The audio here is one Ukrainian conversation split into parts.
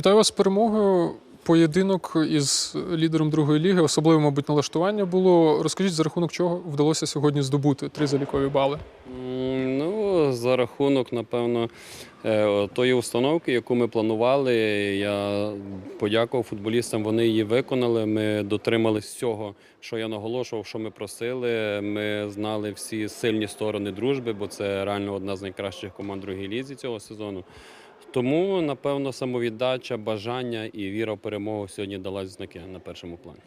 Вітаю вас з перемогою. Поєдинок із лідером другої ліги, особливо, мабуть, налаштування було. Розкажіть, за рахунок чого вдалося сьогодні здобути три залікові бали. Ну, за рахунок, напевно, е, тої установки, яку ми планували. Я подякував футболістам, вони її виконали. Ми дотримались цього, що я наголошував, що ми просили. Ми знали всі сильні сторони дружби, бо це реально одна з найкращих команд другої лізі цього сезону. Тому, напевно, самовіддача, бажання і віра в перемогу сьогодні дала знаки на першому плані.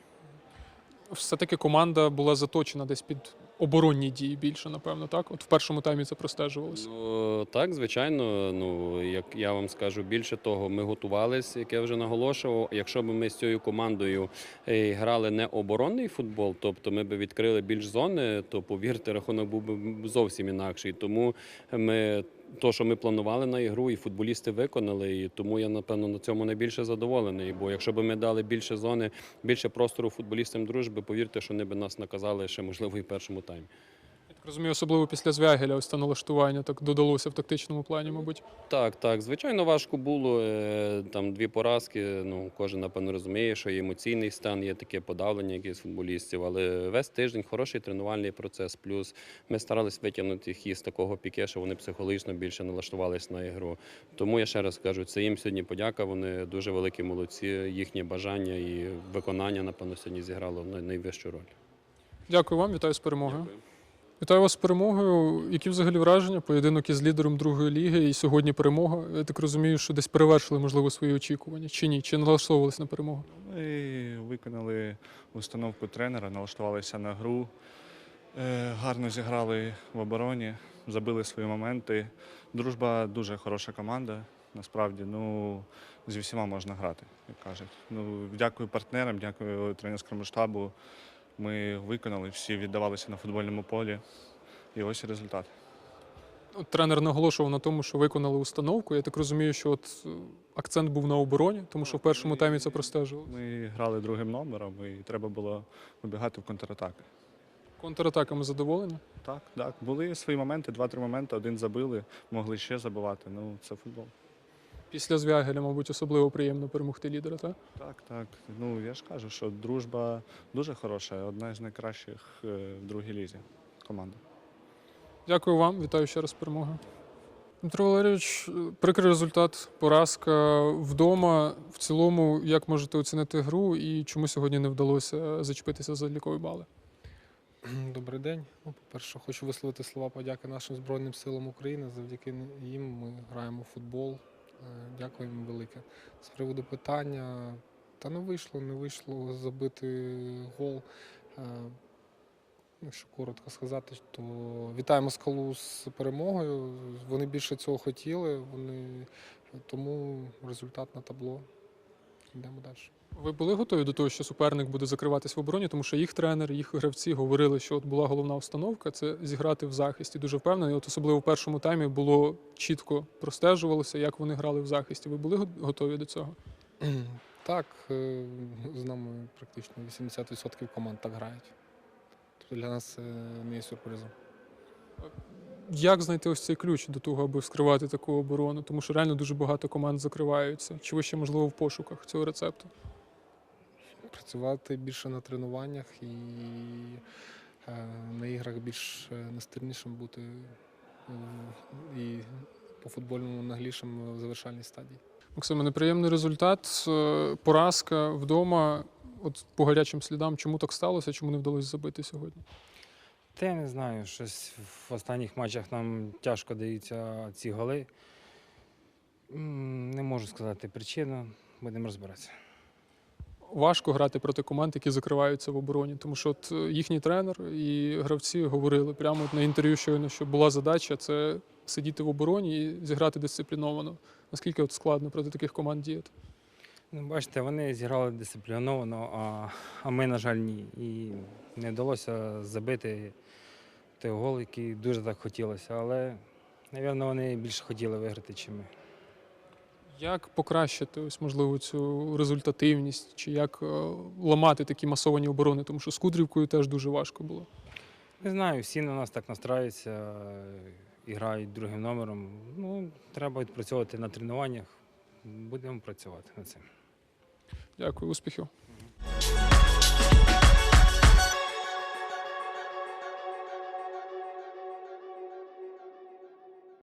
Все-таки команда була заточена десь під оборонні дії більше, напевно, так? От в першому таймі це простежувалося. Ну так, звичайно. Ну як я вам скажу більше того, ми готувалися, як я вже наголошував. Якщо б ми з цією командою е, грали не оборонний футбол, тобто ми б відкрили більш зони, то повірте, рахунок був би зовсім інакший. Тому ми. То, що ми планували на ігру, і футболісти виконали, і тому я напевно на цьому найбільше задоволений. Бо якщо б ми дали більше зони, більше простору футболістам дружби, повірте, що вони б нас наказали ще можливо і першому таймі. Розумію, особливо після Звягеля ось це налаштування так додалося в тактичному плані, мабуть. Так, так. Звичайно, важко було. е, Там дві поразки. Ну, кожен, напевно, розуміє, що емоційний стан, є таке подавлення якихось футболістів. Але весь тиждень хороший тренувальний процес. Плюс ми старалися витягнути їх із такого піке, що вони психологічно більше налаштувалися на ігру. Тому я ще раз кажу, це їм сьогодні подяка. Вони дуже великі молодці. Їхнє бажання і виконання, напевно, сьогодні зіграло най- найвищу роль. Дякую вам, вітаю з перемогою. Вітаю вас з перемогою. Які взагалі враження? Поєдинок із лідером другої ліги і сьогодні перемога. Я так розумію, що десь перевершили, можливо, свої очікування. Чи ні? Чи налаштовувалися на перемогу? Ми виконали установку тренера, налаштувалися на гру, е, гарно зіграли в обороні, забили свої моменти. Дружба дуже хороша команда. Насправді, ну зі всіма можна грати, як кажуть. Ну, дякую партнерам, дякую тренерському штабу. Ми виконали, всі віддавалися на футбольному полі. І ось результат. Тренер наголошував на тому, що виконали установку. Я так розумію, що от е, акцент був на обороні, тому що в першому таймі це простежувало. Ми грали другим номером і треба було вибігати в контратаки. Контратаками задоволені. Так, так. Були свої моменти, два-три моменти, один забили, могли ще забивати. Ну, це футбол. Після Звягеля, мабуть, особливо приємно перемогти лідера, так? Так, так. Ну я ж кажу, що дружба дуже хороша, одна з найкращих е, в другій лізі команда. Дякую вам, вітаю ще раз з перемогою. Дмитро Валерійович, е, прикрий результат, поразка вдома. В цілому, як можете оцінити гру і чому сьогодні не вдалося зачепитися за лікові бали? Добрий день. Ну, по-перше, хочу висловити слова подяки нашим Збройним силам України. Завдяки їм ми граємо в футбол. Е, Дякуємо велике. З приводу питання, та не вийшло, не вийшло забити гол. Е, Якщо коротко сказати, то вітаємо скалу з перемогою. Вони більше цього хотіли, вони тому результат на табло. Йдемо далі. Ви були готові до того, що суперник буде закриватись в обороні, тому що їх тренер, їх гравці говорили, що от була головна установка це зіграти в захисті. Дуже впевнений. От особливо в першому таймі було чітко простежувалося, як вони грали в захисті. Ви були готові до цього? Так, е, з нами практично 80% команд так грають. Тобто для нас це не є сюрпризом. Як знайти ось цей ключ до того, аби вскривати таку оборону? Тому що реально дуже багато команд закриваються. Чи ви ще можливо в пошуках цього рецепту? Працювати більше на тренуваннях і е, на іграх більш е, настирнішим бути е, і по футбольному наглішим в завершальній стадії. Максиме, неприємний результат. Поразка вдома. От по гарячим слідам, чому так сталося? Чому не вдалося забити сьогодні? Та я не знаю, щось в останніх матчах нам тяжко даються ці голи. Не можу сказати причину, будемо розбиратися. Важко грати проти команд, які закриваються в обороні. Тому що от е, їхній тренер і гравці говорили прямо на інтерв'ю, щойно, що була задача це сидіти в обороні і зіграти дисципліновано. Наскільки от складно проти таких команд діяти? Ну, бачите, вони зіграли дисципліновано, а, а ми, на жаль, ні. І не вдалося забити той гол, який дуже так хотілося. Але, напевно, вони більше хотіли виграти, ніж ми. Як покращити ось можливо цю результативність, чи як е, ламати такі масовані оборони? Тому що з Кудрівкою теж дуже важко було. Не знаю, всі на нас так настраюються е, і грають другим номером. Ну, треба відпрацьовувати на тренуваннях. будемо працювати над цим. Дякую, успіхів.